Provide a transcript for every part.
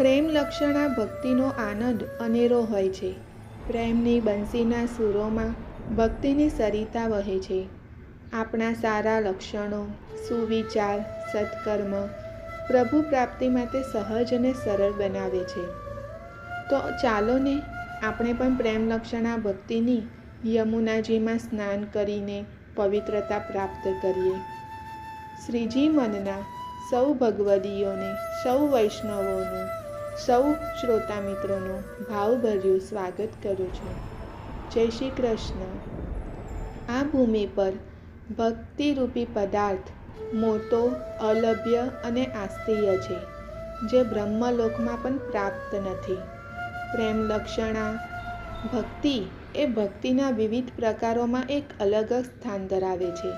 પ્રેમ લક્ષણા ભક્તિનો આનંદ અનેરો હોય છે. પ્રેમની બંસીના સૂરોમાં ભક્તિની સરિતા વહે છે. આપણા સારા લક્ષણો, સુવિચાર, સત્કર્મ પ્રભુ પ્રાપ્તિ માટે સહજ અને સરળ બનાવે છે. તો ચાલો ને આપણે પણ પ્રેમ લક્ષણા ભક્તિની યમુનાજીમાં સ્નાન કરીને પવિત્રતા પ્રાપ્ત કરીએ. શ્રીજી મનના સૌ ભગવદીઓને, સૌ વૈષ્ણવોનું સૌ શ્રોતા મિત્રોનું ભાવભર્યું સ્વાગત કરું છું. જય શ્રી કૃષ્ણ. આ ભૂમિ પર ભક્તિરૂપી પદાર્થ મોટો, અલભ્ય અને આસ્તીય છે, જે બ્રહ્મલોકમાં પણ પ્રાપ્ત નથી. પ્રેમ લક્ષણા, ભક્તિ એ ભક્તિના વિવિધ પ્રકારોમાં એક અલગ જ સ્થાન ધરાવે છે.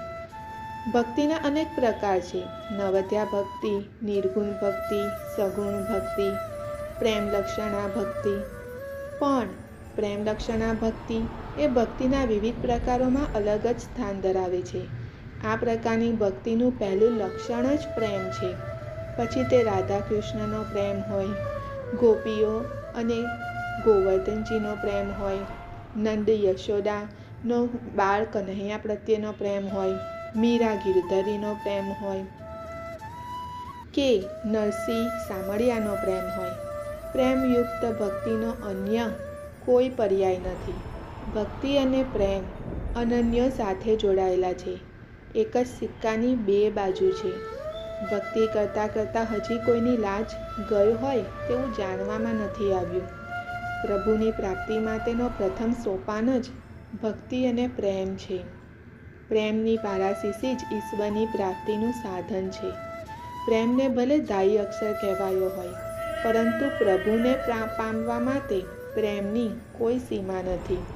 ભક્તિના અનેક પ્રકાર છે. નવદ્યા ભક્તિ નિર્ગુણ ભક્તિ, સગુણ ભક્તિ પ્રેમ લક્ષણા ભક્તિ. પણ પ્રેમ લક્ષણા ભક્તિ એ ભક્તિના વિવિધ પ્રકારોમાં અલગ જ સ્થાન ધરાવે છે. આ પ્રકારની ભક્તિનું પહેલું લક્ષણ જ પ્રેમ છે. પછી તે રાધા કૃષ્ણનો પ્રેમ હોય, ગોપીઓ અને ગોવર્ધનજીનો પ્રેમ હોય, નંદ યશોદાનો બાળ કન્હૈયા પ્રત્યેનો પ્રેમ હોય, મીરા ગિરધરીનો પ્રેમ હોય કે નરસિંહ સામળિયાનો પ્રેમ હોય. પ્રેમયુક્ત ભક્તિનો અન્ય કોઈ પર્યાય નથી. ભક્તિ અને પ્રેમ અનન્ય સાથે જોડાયેલા છે. એક જ સિક્કાની બે બાજુ છે. ભક્તિ કરતાં કરતાં હજી કોઈની લાજ ગઈ હોય તેવું જાણવામાં નથી આવ્યું. પ્રભુની પ્રાપ્તિ માટેનો પ્રથમ સોપાન જ ભક્તિ અને પ્રેમ છે. પ્રેમની પારાશીસી જ ઈશ્વરની પ્રાપ્તિનું સાધન છે. પ્રેમને ભલે દાયી અક્ષર કહેવાયો હોય પરંતુ પ્રભુને પામવા માટે પ્રેમની કોઈ સીમા નથી.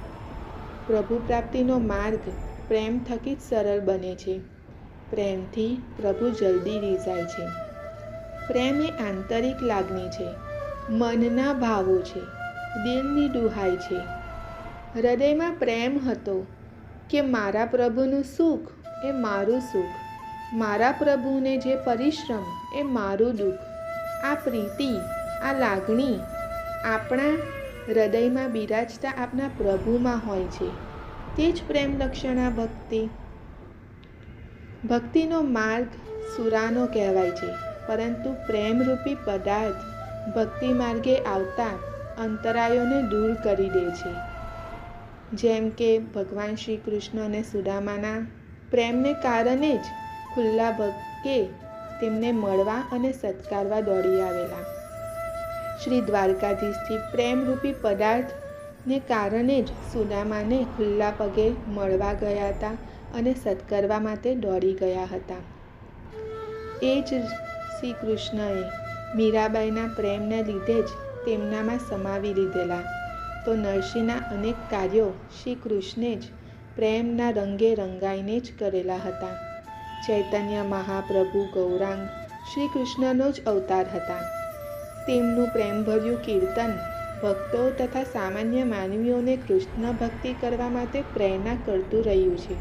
પ્રભુ પ્રાપ્તિનો માર્ગ પ્રેમ થકી જ સરળ બને છે. પ્રેમથી પ્રભુ જલ્દી રીઝાય છે. પ્રેમ એ આંતરિક લાગણી છે. મનના ભાવો છે. દિલની દુહાઈ છે. હૃદયમાં પ્રેમ હતો કે મારા પ્રભુનું સુખ એ મારું સુખ. મારા પ્રભુને જે પરિશ્રમ એ મારું દુઃખ. આ પ્રીતિ, આ લાગણી આપણા હૃદયમાં બિરાજતા આપના પ્રભુમાં હોય છે. તે જ પ્રેમ લક્ષણા ભક્તિ. ભક્તિનો માર્ગ સુરાનો કહેવાય છે, પરંતુ પ્રેમરૂપી પદાર્થ ભક્તિ માર્ગે આવતા અંતરાયોને દૂર કરી દે છે. જેમ કે ભગવાન શ્રી કૃષ્ણ અને સુદામાના પ્રેમને કારણે જ ખુલ્લા ભક્કે તેમને મળવા અને સત્કારવા દોડી આવેલા. શ્રી દ્વારકાધીશથી પ્રેમરૂપી પદાર્થને કારણે જ સુદામાને ખુલ્લા પગે મળવા ગયા હતા અને સત્કરવા માટે દોડી ગયા હતા. એ જ શ્રી કૃષ્ણએ મીરાબાઈના પ્રેમને લીધે જ તેમનામાં સમાવી લીધેલા. તો નરસિંહના અનેક કાર્યો શ્રી કૃષ્ણે જ પ્રેમના રંગે રંગાઈને જ કરેલા હતા. ચૈતન્ય મહાપ્રભુ ગૌરાંગ શ્રી કૃષ્ણનો જ અવતાર હતા. તેમનું પ્રેમભર્યું કીર્તન, ભક્તો તથા સામાન્ય માનવીઓને કૃષ્ણ ભક્તિ કરવા માટે પ્રેરણા કરતું રહ્યું છે.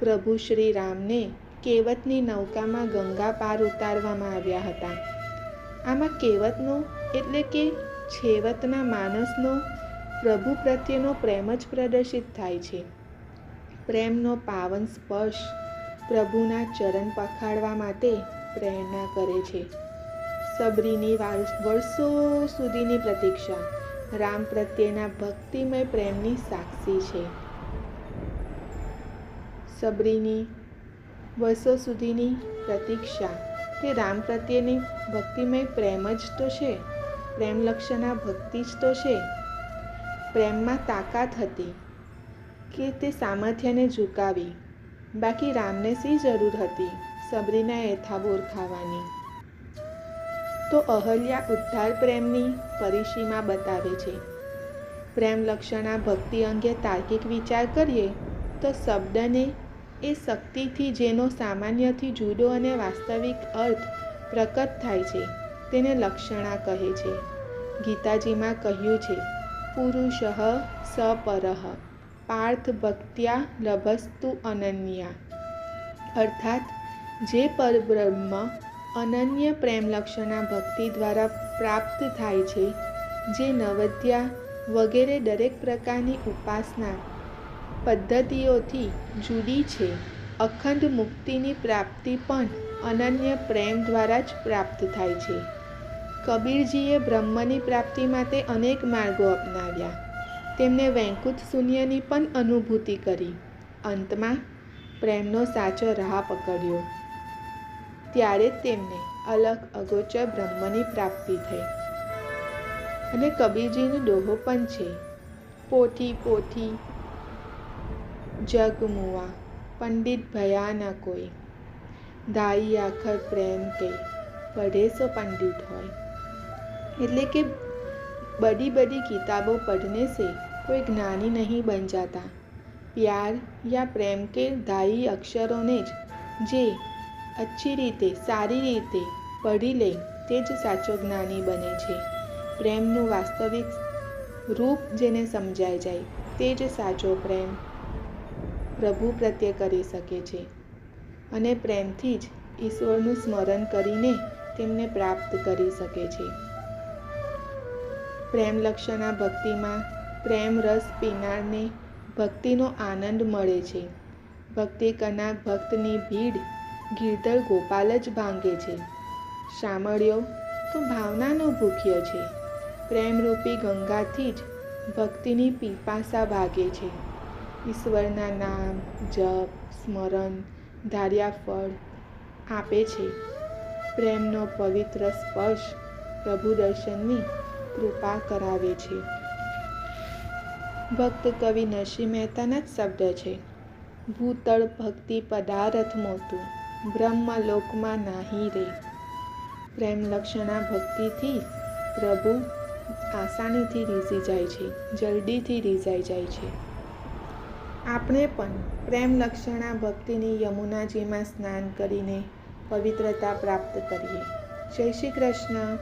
પ્રભુ શ્રી રામને કેવતની નૌકામાં ગંગા પાર ઉતારવામાં આવ્યા હતા. આમાં કેવતનો એટલે કે છેવતના માણસનો પ્રભુ પ્રત્યેનો પ્રેમ જ પ્રદર્શિત થાય છે. પ્રેમનો પાવન સ્પર્શ પ્રભુના ચરણ પખાડવા માટે પ્રેરણા કરે છે. સબરીની વર્ષો સુધીની પ્રતીક્ષા. રામ પ્રત્યેના ભક્તિમય પ્રેમની સાક્ષી છે. સબરીની વર્ષો સુધીની પ્રતીક્ષા. તે રામ પ્રત્યેની ભક્તિમય પ્રેમ જ તો છે. પ્રેમલક્ષણા ભક્તિ જ તો છે. પ્રેમમાં તાકાત હતી કે તે સામર્થ્યને ઝુકાવી બાકી રામને શી જરૂર હતી? સબરીના એથાબોર ખાવાની. તો અહલ્યા ઉદ્ધાર પ્રેમની પરિસીમા બતાવે છે. પ્રેમ લક્ષણા ભક્તિ અંગે તાર્કિક વિચાર કરીએ, તો શબ્દને એ શક્તિથી જેનો સામાન્યથી જુદો અને વાસ્તવિક અર્થ પ્રકટ થાય છે, તેને લક્ષણા કહે છે. ગીતાજીમાં કહ્યું છે, પુરુષ સપરહ પાર્થ ભક્ત્યા લભસ્તુ અનન્યા. અર્થાત, જે પરબ્રહ્મ અનન્ય પ્રેમ લક્ષણા ભક્તિ દ્વારા પ્રાપ્ત થાય છે, જે નવદ્યા વગેરે દરેક પ્રકારની ઉપાસના પદ્ધતિઓથી જુદી છે, અખંડ મુક્તિની પ્રાપ્તિ પણ અનન્ય પ્રેમ દ્વારા જ પ્રાપ્ત થાય છે. કબીરજીએ બ્રહ્મની પ્રાપ્તિ માટે અનેક માર્ગો અપનાવ્યા. તેમણે વૈકુંઠ શૂન્યની પણ અનુભૂતિ કરી. અંતમાં પ્રેમનો સાચો રાહ પકડ્યો. ત્યારે તેમને અલગ અગોચર બ્રહ્મની પ્રાપ્તિ થઈ. અને કબીરજીનો દોહો પણ છે. પોથી પોથી જગમુવા પંડિત ભયા ના કોઈ. ધાઈ આખર પ્રેમ કે પઢે પંડિત હોય. એટલે કે બડી બડી કિતાબો पढ़ने से कोई ज्ञानी नहीं बन जाता प्यार या प्रेम के दाई અક્ષરોને જ જે અચ્છી રીતે સારી રીતે પઢી લે તે જ સાચો જ્ઞાની બને છે પ્રેમનું વાસ્તવિક રૂપ જેને સમજાઈ જાય તે જ સાચો પ્રેમ પ્રભુ પ્રત્યે કરી શકે છે અને પ્રેમથી જ ઈશ્વરનું સ્મરણ કરીને તેમને પ્રાપ્ત કરી શકે છે પ્રેમ લક્ષણા ભક્તિમાં પ્રેમ રસ પીનારને ભક્તિનો આનંદ મળે છે. ભક્તિ કરનાર ભક્તની ભીડ ગિરધર ગોપાલ જ ભાંગે છે. શામળિયો તો ભાવનાનો ભૂખ્ય છે. પ્રેમરૂપી ગંગાથી જ ભક્તિની પીપાસા ભાગે છે. ઈશ્વરના નામ, જપ, સ્મરણ, ધાર્યા ફળ આપે છે. પ્રેમનો પવિત્ર સ્પર્શ પ્રભુ દર્શનની કૃપા કરાવે છે. ભક્ત કવિ નરસિંહ મહેતાના જ શબ્દ છે. ભૂતળ ભક્તિ પદાર્થ મોતું બ્રહ્મલોકમાં નાહી રે. પ્રેમ લક્ષણા ભક્તિથી પ્રભુ આસાનીથી રીઝી જાય છે, જલ્દીથી રીઝાઈ જાય છે. આપણે પણ પ્રેમ લક્ષણા ભક્તિની યમુનાજીમાં સ્નાન કરીને પવિત્રતા પ્રાપ્ત કરીએ. જય શ્રી કૃષ્ણ.